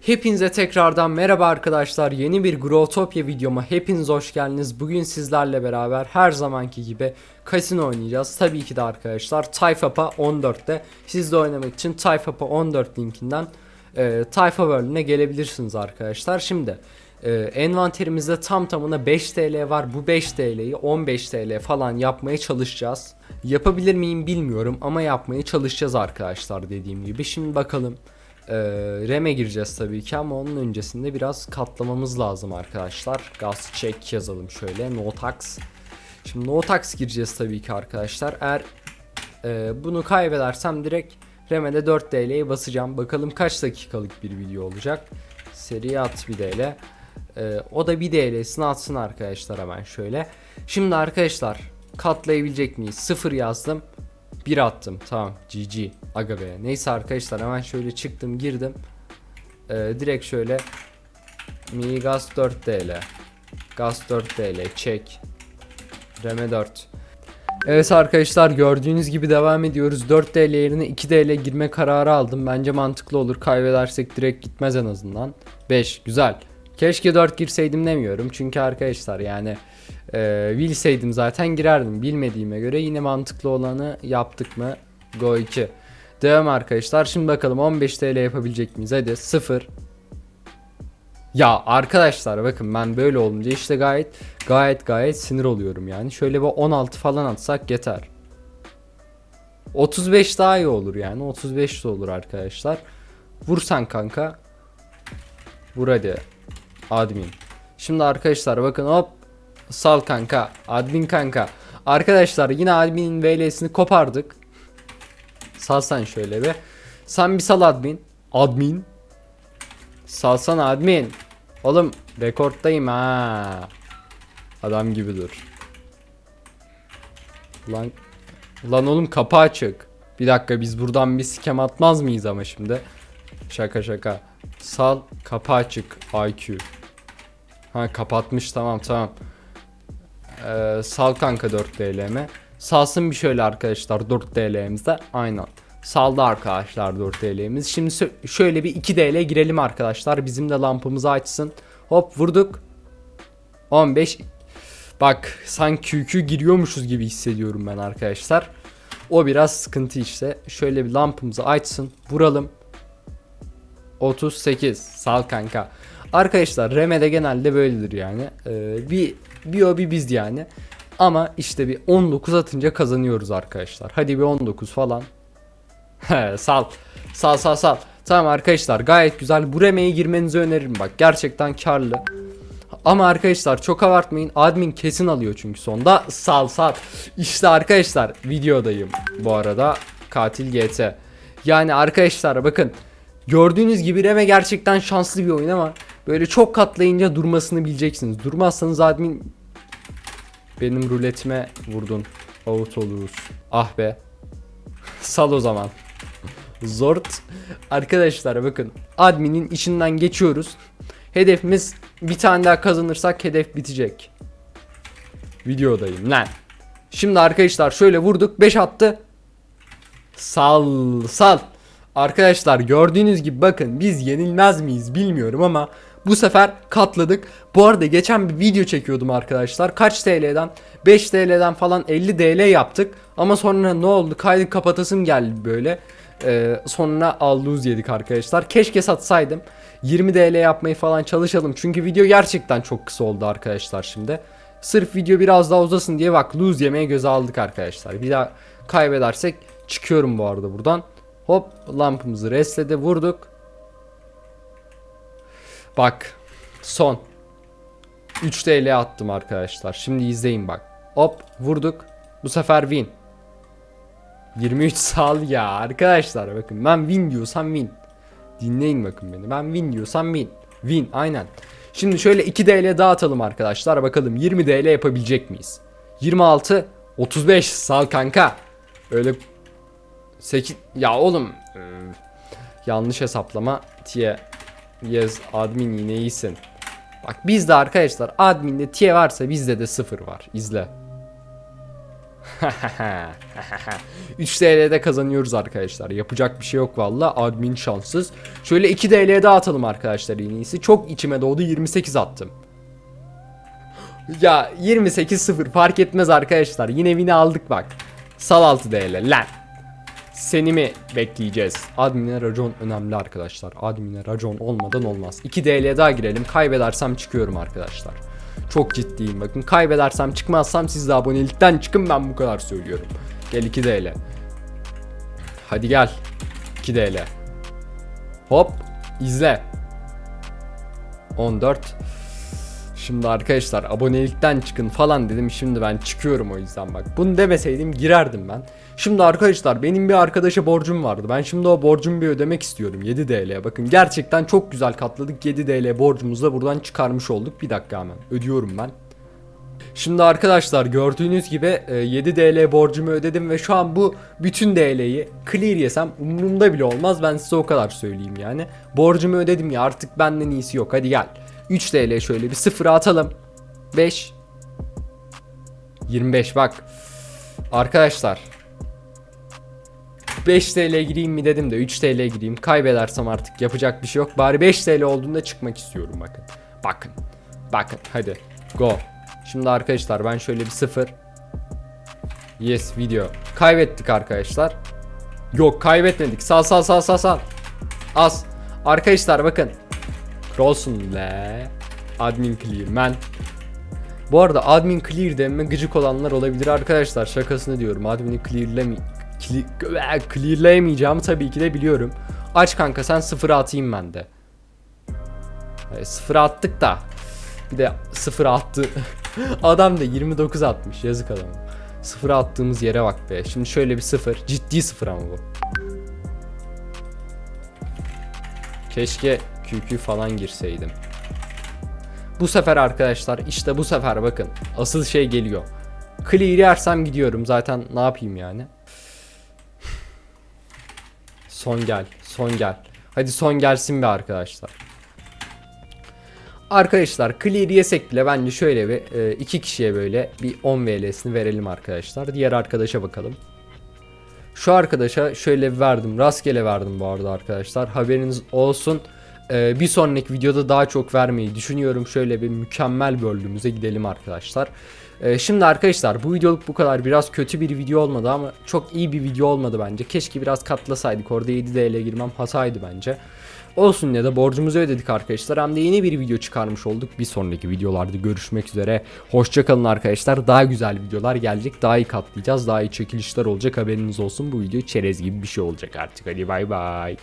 Hepinize tekrardan merhaba arkadaşlar. Yeni bir Growtopia videoma hepiniz hoş geldiniz. Bugün sizlerle beraber her zamanki gibi kasino oynayacağız. Tabii ki de arkadaşlar Tayfapa 14'te siz de oynamak için Tayfapa 14 linkinden e, Tayfa World'üne gelebilirsiniz arkadaşlar. Şimdi e, envanterimizde tam tamına 5 TL var. Bu 5 TL'yi 15 TL falan yapmaya çalışacağız. Yapabilir miyim bilmiyorum ama yapmaya çalışacağız arkadaşlar dediğim gibi. Şimdi bakalım. Ee, RAM'e gireceğiz tabii ki ama onun öncesinde biraz katlamamız lazım arkadaşlar. Gas check yazalım şöyle. No tax. Şimdi no tax gireceğiz tabii ki arkadaşlar. Eğer e, bunu kaybedersem direkt RAM'e de 4 TL'ye basacağım. Bakalım kaç dakikalık bir video olacak. Seri at bir TL. Ee, o da bir DL'sini atsın arkadaşlar hemen şöyle. Şimdi arkadaşlar katlayabilecek miyiz? 0 yazdım. 1 attım. Tamam. GG. Aga be. Neyse arkadaşlar hemen şöyle çıktım girdim. Ee, direkt şöyle Mi Gas 4 TL. Gas 4 TL. Çek. Reme 4. Evet arkadaşlar gördüğünüz gibi devam ediyoruz. 4 TL yerine 2 TL girme kararı aldım. Bence mantıklı olur. Kaybedersek direkt gitmez en azından. 5 güzel. Keşke 4 girseydim demiyorum. Çünkü arkadaşlar yani e, bilseydim zaten girerdim. Bilmediğime göre yine mantıklı olanı yaptık mı? Go 2. Devam arkadaşlar. Şimdi bakalım 15 TL yapabilecek miyiz? Hadi 0. Ya arkadaşlar bakın ben böyle olunca işte gayet gayet gayet sinir oluyorum yani. Şöyle bir 16 falan atsak yeter. 35 daha iyi olur yani. 35 de olur arkadaşlar. Vursan kanka. Vur hadi. Admin. Şimdi arkadaşlar bakın hop. Sal kanka. Admin kanka. Arkadaşlar yine adminin VL'sini kopardık. Salsan şöyle bir. Sen bir sal admin. Admin. Salsana admin. Oğlum rekorttayım ha. Adam gibi dur. Lan Lan oğlum kapı açık. Bir dakika biz buradan bir sikem atmaz mıyız ama şimdi? Şaka şaka. Sal kapı açık IQ. Ha kapatmış tamam tamam. Ee, sal kanka 4 TL'me. Salsın bir şöyle arkadaşlar 4 TL'mizde. Aynen. Saldı arkadaşlar 4 TL'miz. Şimdi şöyle bir 2 TL girelim arkadaşlar. Bizim de lampamızı açsın. Hop vurduk. 15. Bak sanki QQ giriyormuşuz gibi hissediyorum ben arkadaşlar. O biraz sıkıntı işte. Şöyle bir lampamızı açsın. Vuralım. 38. Sal kanka. Arkadaşlar Reme'de genelde böyledir yani. Ee, bir, bir o bir biz yani. Ama işte bir 19 atınca kazanıyoruz arkadaşlar. Hadi bir 19 falan. Sal. Sal sal sal. Tamam arkadaşlar gayet güzel. Bu remeye girmenizi öneririm bak. Gerçekten karlı. Ama arkadaşlar çok abartmayın. Admin kesin alıyor çünkü sonda. Sal sal. İşte arkadaşlar videodayım bu arada. Katil GT. Yani arkadaşlar bakın. Gördüğünüz gibi Reme gerçekten şanslı bir oyun ama böyle çok katlayınca durmasını bileceksiniz. Durmazsanız admin benim ruletime vurdun. Out oluruz. Ah be. Sal o zaman. Zort. Arkadaşlar bakın adminin içinden geçiyoruz. Hedefimiz bir tane daha kazanırsak hedef bitecek. Videodayım lan. Şimdi arkadaşlar şöyle vurduk 5 attı. Sal sal. Arkadaşlar gördüğünüz gibi bakın biz yenilmez miyiz bilmiyorum ama bu sefer katladık. Bu arada geçen bir video çekiyordum arkadaşlar. Kaç TL'den? 5 TL'den falan 50 TL yaptık. Ama sonra ne oldu? Kaydı kapatasım geldi böyle. Ee, sonra alluz yedik arkadaşlar. Keşke satsaydım. 20 TL yapmayı falan çalışalım. Çünkü video gerçekten çok kısa oldu arkadaşlar şimdi. Sırf video biraz daha uzasın diye bak lose yemeye göze aldık arkadaşlar. Bir daha kaybedersek çıkıyorum bu arada buradan. Hop lampımızı restledi vurduk. Bak son. 3 TL attım arkadaşlar. Şimdi izleyin bak. Hop vurduk. Bu sefer win. 23 sal ya arkadaşlar bakın ben win diyorsam win. Dinleyin bakın beni. Ben win diyorsam win. Win aynen. Şimdi şöyle 2 DL dağıtalım arkadaşlar. Bakalım 20 DL yapabilecek miyiz? 26 35 sal kanka. Öyle 8 ya oğlum ee, yanlış hesaplama tiye yes admin yine iyisin. Bak bizde arkadaşlar adminde tiye varsa bizde de sıfır var. İzle. 3 TL'de kazanıyoruz arkadaşlar. Yapacak bir şey yok valla. Admin şanssız. Şöyle 2 TL daha atalım arkadaşlar en iyisi. Çok içime doğdu 28 attım. Ya 28-0 fark etmez arkadaşlar. Yine win'i aldık bak. Sal 6 TL lan. Seni mi bekleyeceğiz? Admin'e racon önemli arkadaşlar. Admin'e racon olmadan olmaz. 2 DL daha girelim. Kaybedersem çıkıyorum arkadaşlar. Çok ciddiyim bakın. Kaybedersem çıkmazsam siz de abonelikten çıkın ben bu kadar söylüyorum. Gel 2 DL. Hadi gel. 2 DL. Hop. izle. 14. Şimdi arkadaşlar abonelikten çıkın falan dedim. Şimdi ben çıkıyorum o yüzden bak. Bunu demeseydim girerdim ben. Şimdi arkadaşlar benim bir arkadaşa borcum vardı. Ben şimdi o borcumu bir ödemek istiyorum. 7 TL. Bakın gerçekten çok güzel katladık. 7 TL borcumuzu da buradan çıkarmış olduk. Bir dakika hemen. Ödüyorum ben. Şimdi arkadaşlar gördüğünüz gibi e, 7 DL borcumu ödedim ve şu an bu bütün DL'yi clear yesem umurumda bile olmaz ben size o kadar söyleyeyim yani. Borcumu ödedim ya artık benden iyisi yok hadi gel. 3 TL şöyle bir sıfıra atalım. 5 25 bak. Arkadaşlar 5 TL gireyim mi dedim de 3 TL gireyim. Kaybedersem artık yapacak bir şey yok. Bari 5 TL olduğunda çıkmak istiyorum bakın. Bakın. Bakın hadi. Go. Şimdi arkadaşlar ben şöyle bir sıfır. Yes video. Kaybettik arkadaşlar. Yok kaybetmedik. Sal sal sal sal sal. Az. Arkadaşlar bakın. Olsun le. Admin clear man. Bu arada admin clear deme gıcık olanlar olabilir arkadaşlar. Şakasını diyorum. Admin'i clearleme clear, clearlayamayacağımı tabii ki de biliyorum. Aç kanka sen sıfıra atayım ben de. E, sıfıra attık da. Bir de sıfıra attı. Adam da 29 atmış. Yazık adam. Sıfıra attığımız yere bak be. Şimdi şöyle bir sıfır. Ciddi sıfır ama bu. Keşke QQ falan girseydim. Bu sefer arkadaşlar işte bu sefer bakın asıl şey geliyor. Clear yersem gidiyorum zaten ne yapayım yani. Son gel, son gel. Hadi son gelsin be arkadaşlar. Arkadaşlar clear yesek bile bence şöyle bir e, iki kişiye böyle bir 10 VL'sini verelim arkadaşlar. Diğer arkadaşa bakalım. Şu arkadaşa şöyle verdim. Rastgele verdim bu arada arkadaşlar. Haberiniz olsun. Ee, bir sonraki videoda daha çok vermeyi düşünüyorum. Şöyle bir mükemmel bölümümüze gidelim arkadaşlar. Ee, şimdi arkadaşlar bu videoluk bu kadar. Biraz kötü bir video olmadı ama çok iyi bir video olmadı bence. Keşke biraz katlasaydık. Orada 7 DL girmem hataydı bence. Olsun ya da borcumuzu ödedik arkadaşlar. Hem de yeni bir video çıkarmış olduk. Bir sonraki videolarda görüşmek üzere. Hoşçakalın arkadaşlar. Daha güzel videolar gelecek. Daha iyi katlayacağız. Daha iyi çekilişler olacak. Haberiniz olsun. Bu video çerez gibi bir şey olacak artık. Hadi bay bay.